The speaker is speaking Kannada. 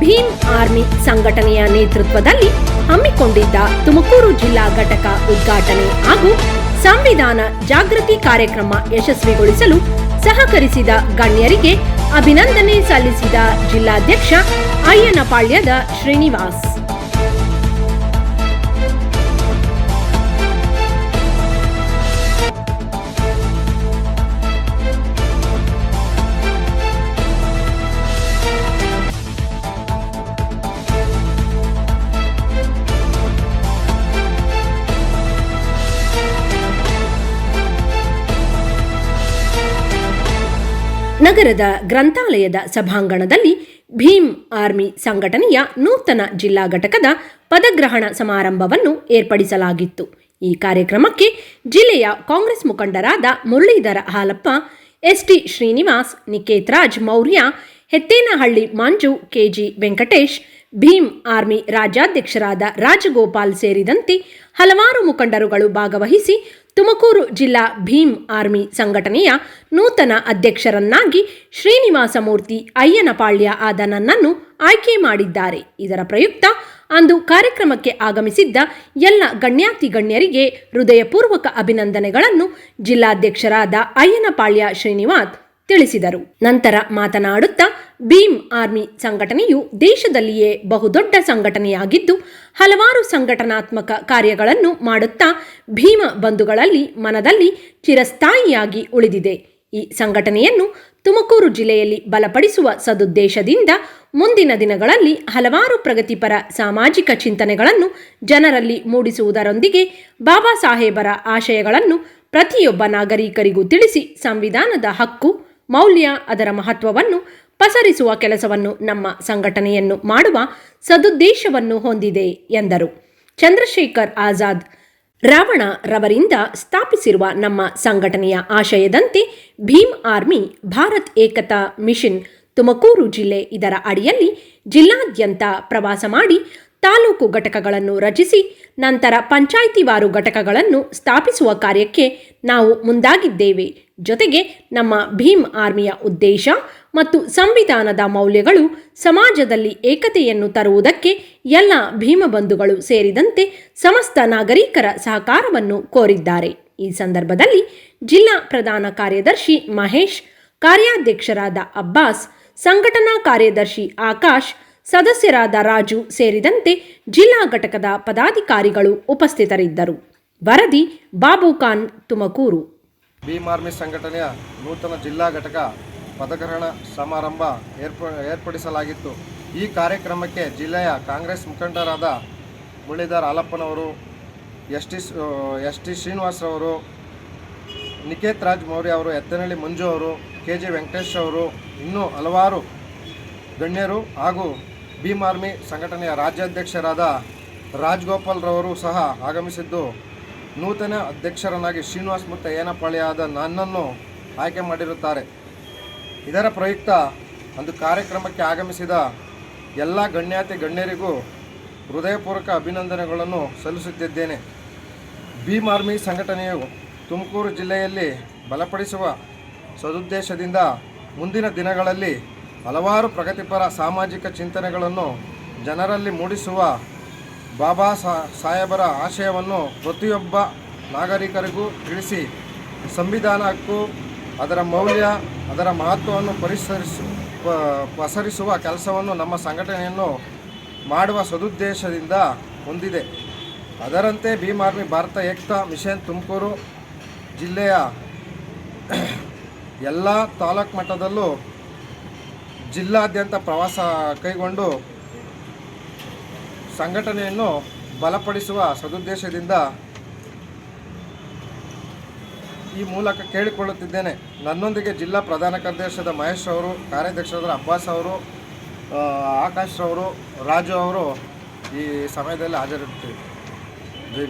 ಭೀಮ್ ಆರ್ಮಿ ಸಂಘಟನೆಯ ನೇತೃತ್ವದಲ್ಲಿ ಹಮ್ಮಿಕೊಂಡಿದ್ದ ತುಮಕೂರು ಜಿಲ್ಲಾ ಘಟಕ ಉದ್ಘಾಟನೆ ಹಾಗೂ ಸಂವಿಧಾನ ಜಾಗೃತಿ ಕಾರ್ಯಕ್ರಮ ಯಶಸ್ವಿಗೊಳಿಸಲು ಸಹಕರಿಸಿದ ಗಣ್ಯರಿಗೆ ಅಭಿನಂದನೆ ಸಲ್ಲಿಸಿದ ಜಿಲ್ಲಾಧ್ಯಕ್ಷ ಅಯ್ಯನಪಾಳ್ಯದ ಶ್ರೀನಿವಾಸ್. ನಗರದ ಗ್ರಂಥಾಲಯದ ಸಭಾಂಗಣದಲ್ಲಿ ಭೀಮ್ ಆರ್ಮಿ ಸಂಘಟನೆಯ ನೂತನ ಜಿಲ್ಲಾ ಘಟಕದ ಪದಗ್ರಹಣ ಸಮಾರಂಭವನ್ನು ಏರ್ಪಡಿಸಲಾಗಿತ್ತು. ಈ ಕಾರ್ಯಕ್ರಮಕ್ಕೆ ಜಿಲ್ಲೆಯ ಕಾಂಗ್ರೆಸ್ ಮುಖಂಡರಾದ Muralidhara Halappa, ST Srinivas, Niketh Raj Maurya Hettenahalli Manju, KG Venkatesh, Bhim Army ರಾಜ್ಯಾಧ್ಯಕ್ಷರಾದ Rajagopal ಸೇರಿದಂತೆ ಹಲವಾರು ಮುಖಂಡರುಗಳು ಭಾಗವಹಿಸಿ ತುಮಕೂರು ಜಿಲ್ಲಾ ಭೀಮ್ ಆರ್ಮಿ ಸಂಘಟನೆಯ ನೂತನ ಅಧ್ಯಕ್ಷರನ್ನಾಗಿ ಶ್ರೀನಿವಾಸಮೂರ್ತಿ ಅಯ್ಯನಪಾಳ್ಯ ಆದ ನನ್ನನ್ನು ಆಯ್ಕೆ ಮಾಡಿದ್ದಾರೆ. ಇದರ ಪ್ರಯುಕ್ತ ಅಂದು ಕಾರ್ಯಕ್ರಮಕ್ಕೆ ಆಗಮಿಸಿದ್ದ ಎಲ್ಲ ಗಣ್ಯಾತಿ ಗಣ್ಯರಿಗೆ ಹೃದಯಪೂರ್ವಕ ಅಭಿನಂದನೆಗಳನ್ನು ಜಿಲ್ಲಾಧ್ಯಕ್ಷರಾದ ಅಯ್ಯನಪಾಳ್ಯ ಶ್ರೀನಿವಾಸ್ ತಿಳಿಸಿದರು. ನಂತರ ಮಾತನಾಡುತ್ತಾ, ಭೀಮ್ ಆರ್ಮಿ ಸಂಘಟನೆಯು ದೇಶದಲ್ಲಿಯೇ ಬಹುದೊಡ್ಡ ಸಂಘಟನೆಯಾಗಿದ್ದು, ಹಲವಾರು ಸಂಘಟನಾತ್ಮಕ ಕಾರ್ಯಗಳನ್ನು ಮಾಡುತ್ತಾ, ಭೀಮ ಬಂಧುಗಳಲ್ಲಿ ಮನದಲ್ಲಿ ಚಿರಸ್ಥಾಯಿಯಾಗಿ ಉಳಿದಿದೆ. ಈ ಸಂಘಟನೆಯನ್ನು ತುಮಕೂರು ಜಿಲ್ಲೆಯಲ್ಲಿ ಬಲಪಡಿಸುವ ಸದುದ್ದೇಶದಿಂದ ಮುಂದಿನ ದಿನಗಳಲ್ಲಿ ಹಲವಾರು ಪ್ರಗತಿಪರ ಸಾಮಾಜಿಕ ಚಿಂತನೆಗಳನ್ನು ಜನರಲ್ಲಿ ಮೂಡಿಸುವುದರೊಂದಿಗೆ ಬಾಬಾ ಸಾಹೇಬರ ಆಶಯಗಳನ್ನು ಪ್ರತಿಯೊಬ್ಬ ನಾಗರಿಕರಿಗೂ ತಿಳಿಸಿ ಸಂವಿಧಾನದ ಹಕ್ಕು ಮೌಲ್ಯ ಅದರ ಮಹತ್ವವನ್ನು ಪಸರಿಸುವ ಕೆಲಸವನ್ನು ನಮ್ಮ ಸಂಘಟನೆಯನ್ನು ಮಾಡುವ ಸದುದ್ದೇಶವನ್ನು ಹೊಂದಿದೆ ಎಂದರು. ಚಂದ್ರಶೇಖರ್ ಆಜಾದ್ ರಾವಣ ರವರಿಂದ ಸ್ಥಾಪಿಸಿರುವ ನಮ್ಮ ಸಂಘಟನೆಯ ಆಶಯದಂತೆ ಭೀಮ್ ಆರ್ಮಿ, ಭಾರತ್ ಏಕತಾ ಮಿಷನ್ ತುಮಕೂರು ಜಿಲ್ಲೆ ಇದರ ಅಡಿಯಲ್ಲಿ ಜಿಲ್ಲಾದ್ಯಂತ ಪ್ರವಾಸ ಮಾಡಿ ತಾಲೂಕು ಘಟಕಗಳನ್ನು ರಚಿಸಿ, ನಂತರ ಪಂಚಾಯಿತಿವಾರು ಘಟಕಗಳನ್ನು ಸ್ಥಾಪಿಸುವ ಕಾರ್ಯಕ್ಕೆ ನಾವು ಮುಂದಾಗಿದ್ದೇವೆ. ಜೊತೆಗೆ ನಮ್ಮ ಭೀಮ್ ಆರ್ಮಿಯ ಉದ್ದೇಶ ಮತ್ತು ಸಂವಿಧಾನದ ಮೌಲ್ಯಗಳು ಸಮಾಜದಲ್ಲಿ ಏಕತೆಯನ್ನು ತರುವುದಕ್ಕೆ ಎಲ್ಲ ಭೀಮಬಂಧುಗಳು ಸೇರಿದಂತೆ ಸಮಸ್ತ ನಾಗರಿಕರ ಸಹಕಾರವನ್ನು ಕೋರಿದ್ದಾರೆ. ಈ ಸಂದರ್ಭದಲ್ಲಿ ಜಿಲ್ಲಾ ಪ್ರಧಾನ ಕಾರ್ಯದರ್ಶಿ ಮಹೇಶ್, ಕಾರ್ಯಾಧ್ಯಕ್ಷರಾದ ಅಬ್ಬಾಸ್, ಸಂಘಟನಾ ಕಾರ್ಯದರ್ಶಿ ಆಕಾಶ್ ಸದಸ್ಯರಾದ ರಾಜು ಸೇರಿದಂತೆ ಜಿಲ್ಲಾ ಘಟಕದ ಪದಾಧಿಕಾರಿಗಳು ಉಪಸ್ಥಿತರಿದ್ದರು. ವರದಿ ಬಾಬು ಖಾನ್ ತುಮಕೂರು. ಭೀಮ್ ಆರ್ಮಿ ಸಂಘಟನೆಯ ನೂತನ ಜಿಲ್ಲಾ ಘಟಕ ಪದಗ್ರಹಣ ಸಮಾರಂಭ ಏರ್ಪ, ಏರ್ಪಡಿಸಲಾಗಿತ್ತು. ಈ ಕಾರ್ಯಕ್ರಮಕ್ಕೆ ಜಿಲ್ಲೆಯ ಕಾಂಗ್ರೆಸ್ ಮುಖಂಡರಾದ ಮುರಳೀಧರ್ ಹಾಲಪ್ಪನವರು ಎಸ್ ಟಿ ಎಸ್ ಟಿ ಶ್ರೀನಿವಾಸರವರು ನಿಕೇತ್ ರಾಜ್ ಮೌರ್ಯ ಅವರು, ಎತ್ತನಹಳ್ಳಿ ಮಂಜು ಅವರು, ಕೆ ಜಿ ವೆಂಕಟೇಶ್ ಅವರು, ಇನ್ನೂ ಹಲವಾರು ಗಣ್ಯರು ಹಾಗೂ ಭೀಮ್ ಆರ್ಮಿ ಸಂಘಟನೆಯ ರಾಜ್ಯಾಧ್ಯಕ್ಷರಾದ ರಾಜ್ಗೋಪಾಲ್ರವರು ಸಹ ಆಗಮಿಸಿದ್ದು, ನೂತನ ಅಧ್ಯಕ್ಷರನ್ನಾಗಿ ಶ್ರೀನಿವಾಸ್ ಮತ್ತು ಏನಪಾಳಿಯಾದ ನನ್ನನ್ನು ಆಯ್ಕೆ ಮಾಡಿರುತ್ತಾರೆ. ಇದರ ಪ್ರಯುಕ್ತ ಒಂದು ಕಾರ್ಯಕ್ರಮಕ್ಕೆ ಆಗಮಿಸಿದ ಎಲ್ಲ ಗಣ್ಯಾತಿ ಗಣ್ಯರಿಗೂ ಹೃದಯಪೂರ್ವಕ ಅಭಿನಂದನೆಗಳನ್ನು ಸಲ್ಲಿಸುತ್ತಿದ್ದೇನೆ. ಭೀಮ್ ಆರ್ಮಿ ಸಂಘಟನೆಯು ತುಮಕೂರು ಜಿಲ್ಲೆಯಲ್ಲಿ ಬಲಪಡಿಸುವ ಸದುದ್ದೇಶದಿಂದ ಮುಂದಿನ ದಿನಗಳಲ್ಲಿ ಹಲವಾರು ಪ್ರಗತಿಪರ ಸಾಮಾಜಿಕ ಚಿಂತನೆಗಳನ್ನು ಜನರಲ್ಲಿ ಮೂಡಿಸುವ ಬಾಬಾ ಸಾಹೇಬರ ಆಶಯವನ್ನು ಪ್ರತಿಯೊಬ್ಬ ನಾಗರಿಕರಿಗೂ ತಿಳಿಸಿ, ಸಂವಿಧಾನ ಹಕ್ಕು, ಅದರ ಮೌಲ್ಯ, ಅದರ ಮಹತ್ವವನ್ನು ಪರಿಸರಿಸು ಪಸರಿಸುವ ಕೆಲಸವನ್ನು ನಮ್ಮ ಸಂಘಟನೆಯನ್ನು ಮಾಡುವ ಸದುದ್ದೇಶದಿಂದ ಹೊಂದಿದೆ. ಅದರಂತೆ ಭೀಮ್ ಆರ್ಮಿ ಭಾರತ ಏಕ್ತಾ ಮಿಷನ್ ತುಮಕೂರು ಜಿಲ್ಲೆಯ ಎಲ್ಲ ತಾಲೂಕು ಮಟ್ಟದಲ್ಲೂ ಜಿಲ್ಲಾದ್ಯಂತ ಪ್ರವಾಸ ಕೈಗೊಂಡು ಸಂಘಟನೆಯನ್ನು ಬಲಪಡಿಸುವ ಸದುದ್ದೇಶದಿಂದ ಈ ಮೂಲಕ ಕೇಳಿಕೊಳ್ಳುತ್ತಿದ್ದೇನೆ. ನನ್ನೊಂದಿಗೆ ಜಿಲ್ಲಾ ಪ್ರಧಾನ ಕಾರ್ಯದರ್ಶಿಯಾದ ಮಹೇಶ್ ಅವರು, ಕಾರ್ಯಾಧ್ಯಕ್ಷರಾದ ಅಬ್ಬಾಸ್ ಅವರು ಆಕಾಶ್ ಅವರು, ರಾಜು ಅವರು ಈ ಸಮಯದಲ್ಲಿ ಹಾಜರಿರ್ತೀವಿ ಜೈ